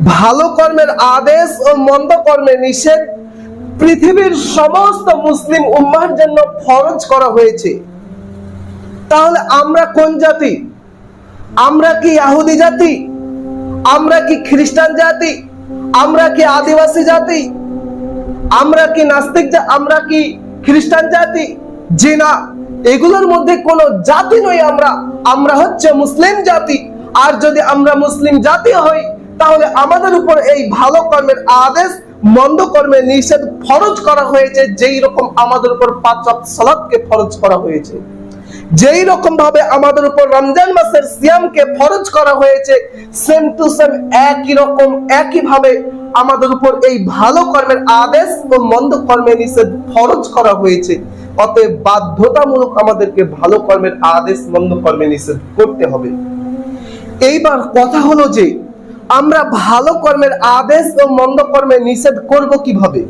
ভালো কর্মের আদেশ ও মন্দ কর্মের নিষেধ পৃথিবীর সমস্ত মুসলিম উম্মার জন্য ফরজ করা হয়েছে। তাহলে আমরা কোন জাতি? আমরা কি ইহুদি জাতি? আমরা কি খ্রিস্টান জাতি? আমরা কি আদিবাসী জাতি? আমরা কি নাস্তিক আমরা কি খ্রিস্টান জাতি? জি না, এগুলোর মধ্যে কোনো জাতি নই আমরা। আমরা হচ্ছে মুসলিম জাতি। আর যদি আমরা মুসলিম জাতি হই তাহলে আমাদের উপর এই ভালো কর্মের আদেশ, মন্দ কর্মের নিষেধ ফরজ করা হয়েছে, যেই রকম আমাদের উপর পাঁচ সালাতকে ফরজ করা হয়েছে। যেই রকম ভাবে আমাদের উপর রমজান মাসের সিয়ামকে ফরজ করা হয়েছে সেম টু সেম একই রকম, একই ভাবে আমাদের উপর এই ভালো কর্মের আদেশ ও মন্দ কর্মের নিষেধ ফরজ করা হয়েছে। অতএব বাধ্যতামূলক আমাদেরকে ভালো কর্মের আদেশ, মন্দ কর্মের নিষেধ করতে হবে। এইবার কথা হলো যে আমরা ভালো কর্মের আদেশ ও মন্দ কর্মের নিষেধ করব কীভাবে?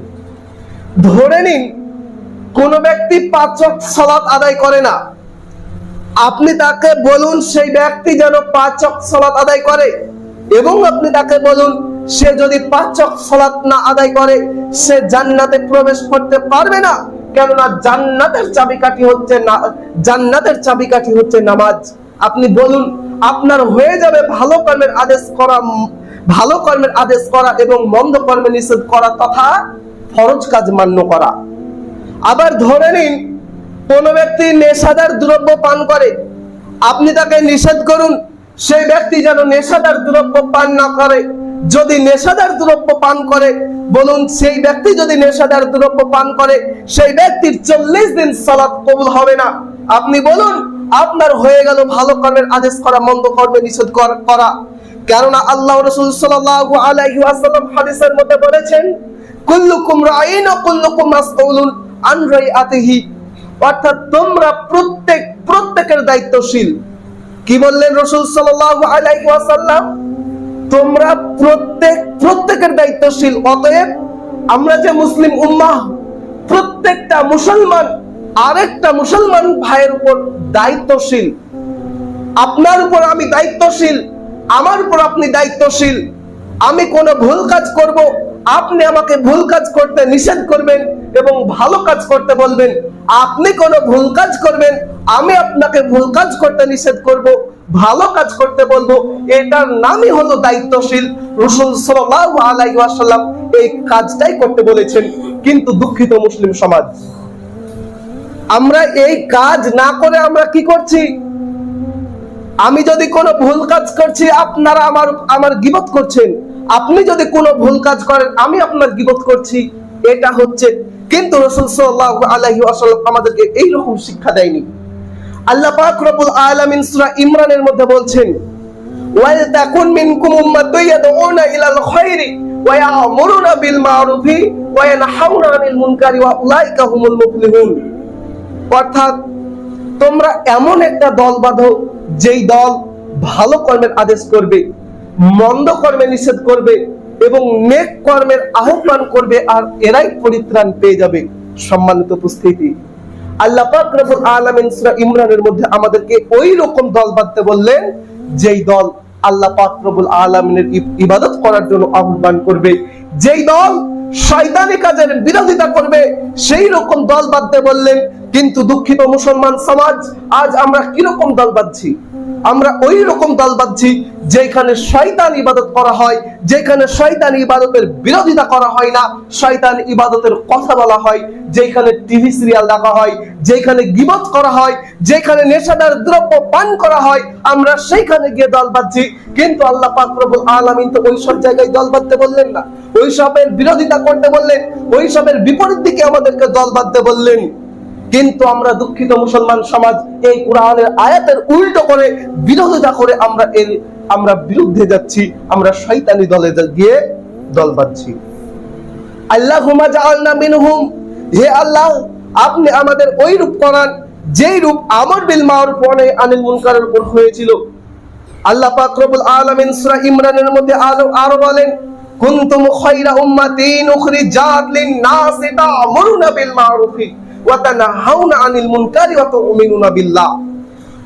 ধরে নিন, কোন ব্যক্তি পাঁচ সালাত আদায় করে না। আপনি তাকে বলুন, সেই ব্যক্তি যেন পাঁচ সালাত আদায় করে এবং আপনি তাকে বলুন, সে যদি পাঁচ ওয়াক্ত সালাত না আদায় করে, সে জান্নাতে প্রবেশ করতে পারবে না। কেননা জান্নাতের চাবিকাঠি হচ্ছে না জান্নাতের চাবিকাঠি হচ্ছে নামাজ। আপনি বলুন আপনার হয়ে যাবে ভালো কর্মের আদেশ করা, ভালো কর্মের আদেশ করা এবং মন্দ কর্মে নিষেধ করা তথা ফরজ কাজ মান্য করা। আবার ধরে নিন, কোন ব্যক্তি নেশাদার দ্রব্য পান করে, আপনি তাকে নিষেধ করুন, সেই ব্যক্তি যেন নেশাদার দ্রব্য পান না করে। যদি নেশাদার দ্রব্য পান করে, বলুন সেই ব্যক্তি যদি নেশাদার দ্রব্য পান করে, সেই ব্যক্তির চল্লিশ দিন সালাত কবুল হবে না। আপনি বলুন আপনার হয়ে গেল ভালো কর্মের আদেশ করা, মন্দ কর্মে নিষেধ করা কেননা আল্লাহ রসুল সাল্লাল্লাহু আলাইহি ওয়াসাল্লাম হাদিসের মধ্যে বলেছেন, কুল্লুকুম রাইন ও কুল্লুকুম মাসউলুন আন রাইআতিহি। অর্থাৎ তোমরা প্রত্যেক, প্রত্যেকের দায়িত্বশীল। কি বললেন রসুল সাল্লাল্লাহু আলাইহি ওয়াসাল্লাম? তোমরা প্রত্যেক, প্রত্যেকের দায়িত্বশীল। অতএব আমরা যে মুসলিম উম্মাহ, প্রত্যেকটা মুসলমান আরেকটা মুসলমান ভাইয়ের উপর দায়িত্বশীল। আপনার উপর আমি দায়িত্বশীল, আমার উপর আপনি দায়িত্বশীল। আমি কোনো ভুল কাজ করব, আপনি আমাকে ভুল কাজ করতে নিষেধ করবেন এবং ভালো কাজ করতে বলবেন। আপনি কোনো ভুল কাজ করবেন, আমি আপনাকে ভুল কাজ করতে নিষেধ করব, ভালো কাজ করতে বলব। এটার নামই হলো দায়িত্বশীল। রসুল সাল্লাল্লাহু আলাইহি ওয়াসাল্লাম এই কাজটাই করতে বলেছেন, কিন্তু দুঃখিত মুসলিম সমাজ। আমরা এই কাজ না করে আমরা কি করছি? আমি যদি কোনো ভুল কাজ করছি, আপনারা আমার আমার গিবত করছেন। আপনি যদি কোনো ভুল কাজ করেন, আমি আপনার গিবত করছি। এটা হচ্ছে, কিন্তু রসুল সাল্লাল্লাহু আলাইহি ওয়াসাল্লাম আমাদেরকে এই রকম শিক্ষা দেয়নি। আল্লাহ পাক সূরা ইমরানের মধ্যে বলছেন, ওয়াল তাকুন মিনকুম উম্মাতুন ইয়াদউনা ইলাল ওয়া বিল মা'রুফি ওয়া আনিল মুনকারি ওয়া উলাইকা হুমুল মুফলিহুন। অর্থাৎ তোমরা এমন একটা দল বাঁধো, যেই দল ভালো কর্মের আদেশ করবে, মন্দ কর্মে নিষেধ করবে এবং নেক কর্মের আহ্বান করবে আর এরাই পরিত্রাণ পেয়ে যাবে। সম্মানিত উপস্থিতি। আল্লাহ পাক ইমরানের মধ্যে আমাদেরকে ওই রকম দল বাঁধতে বললেন, যেই দল আল্লাহ পাক ইবাদত করার জন্য আহ্বান করবে। যেই দল শয়তানি কাজের বিরোধিতা করবে, সেই রকম দল বাঁধতে বললেন কিন্তু দুঃখিত মুসলমান সমাজ, আজ আমরা কীরকম দল বাঁধছি? আমরা ওই রকম দল বাঁধছি যেখানে শয়তান ইবাদত করা হয়, যেখানে শয়তান ইবাদতের বিরোধিতা করা হয় না, শয়তান ইবাদতের কথা বলা হয়, যেখানে টিভি সিরিয়াল দেখা হয়, যেখানে গিবত করা হয়, যেখানে নেশাদার দ্রব্য পান করা হয়, আমরা সেইখানে গিয়ে দল বাঁধছি। কিন্তু আল্লাহ পাক রব্বুল আলামিন তো ওই সব জায়গায় দল বাঁধতে বললেন না। ওই সবের বিরোধিতা করতে বললেন, ওই সবের বিপরীত দিকে আমাদেরকে দল বাঁধতে বললেন। কিন্তু আমরা দুঃখিত মুসলমান সমাজ, এই কোরআনের আয়াতের উল্টো করে, বিরোধিতা করে আমরা এর, আমরা বিরুদ্ধে যাচ্ছি, আমরা শয়তানি দলে গিয়ে দল বাঁধছি। আল্লাহ হুমা মিনহুম। হে আল্লাহ, আপনি আমাদের ওই রূপ করান, যেই রূপ আমর বিল মারুফ আনিল মুনকারের উপর হয়েছিল। আল্লাহ পাক রব্বুল আলামিন ইমরানের মধ্যে আরও আরও বলেন, কুনতুম খায়রা উম্মাতিন উখরিজাত তা'মুরুনা বিল মারুফি। আনিল মুনকারি বিল্লাহ।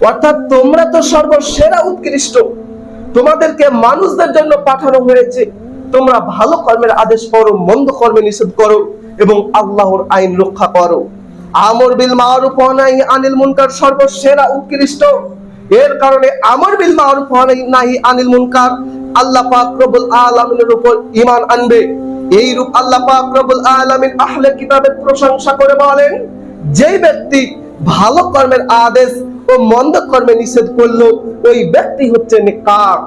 অর্থাৎ তোমরা তো সর্বসেরা উৎকৃষ্ট। তোমাদেরকে মানুষদের জন্য পাঠানো হয়েছে। তোমরা ভালো কর্মের আদেশ করো, মন্দ কর্মে নিষেধ করো এবং আল্লাহর আইন রক্ষা করো। আমর বিল মারুফ নাহি আনিল মুনকার সর্বসেরা উৎকৃষ্ট। এর কারণে আমর বিল মারুফ নাহি আনিল মুনকার আল্লাহ পাক রব্বুল আলামিনের উপর ঈমান আনবে। এই রূপ আল্লাহ পাক রব্বুল আলামিন আহলে কিতাবের প্রশংসা করে বলেন, যেই ব্যক্তি ভালো কর্মের আদেশ ও মন্দ কর্মে নিষেধ করল, ওই ব্যক্তি হচ্ছে নেকার।